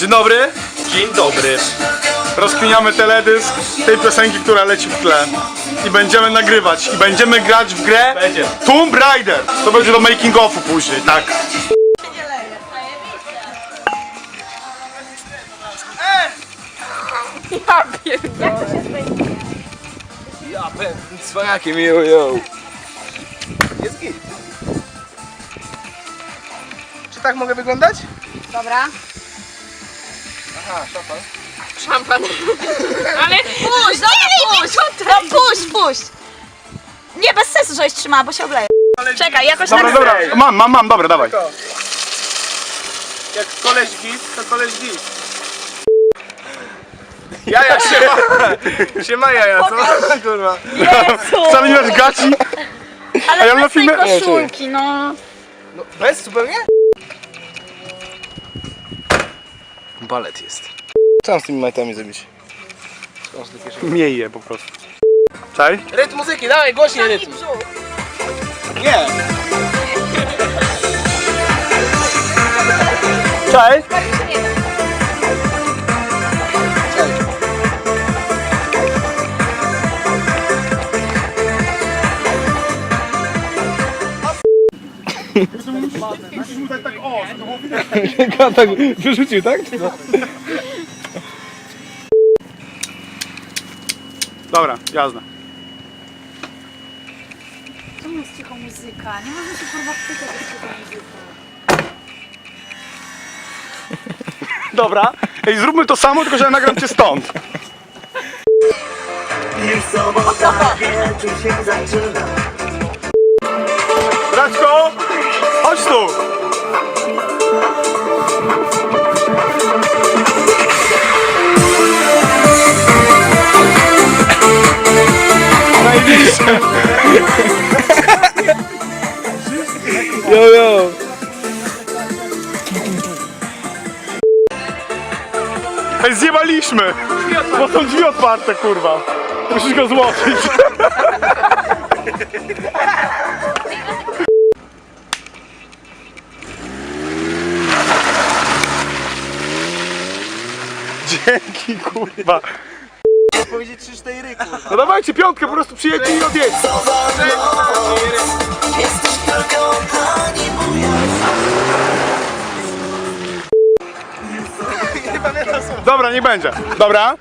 Dzień dobry. Dzień dobry. Rozkminiamy teledysk tej piosenki, która leci w tle. I będziemy nagrywać. I będziemy grać w grę Będzie. Tomb Raider. To będzie do making offu później, tak. Ja pierdolę. Ja będę cwaniakiem, yo, yo. Jest git. Czy tak mogę wyglądać? Dobra. Aha, szatan. Szampan. Ale puść, dobra, puść. No puść, puść. Nie, bez sensu, żeś trzymała, bo się obleje. Czekaj, jakoś Dobra, tak... dobra. Mam, mam, mam, dobra, dawaj. Jak koleś git, to koleś git. Jaja, siema. Siema jaja, co? Kurwa. Jezu. Wcale nie masz gaci. Ale A ja na bez tej filmie- koszulki, no. No, bez zupełnie? Balet jest. Co mam z tymi majtami zrobić? Miej je po prostu. Czaj? Rytm muzyki, dawaj, głośniej rytm. Nie. Czaj? Tak wyrzucił, tak? Dobra, jazda. Tu jest cicho muzyka, nie można się kurwa wstydzić, jak cicho muzyka. Dobra. Ej, zróbmy to samo, tylko że ja nagram cię stąd. Już sobota, wieczór się zaczyna Raczko, chodź tu. Najbliższe. Yo, yo. Ej, zjebaliśmy! Bo są drzwi otwarte, kurwa. Musisz go złożyć. Dzięki, kurwa. Powiedzieć 3-4 ryku. No dawajcie piątkę, po prostu przyjedźcie i odjedźcie. Jesteś tylko pani Dobra, nie będzie. Dobra.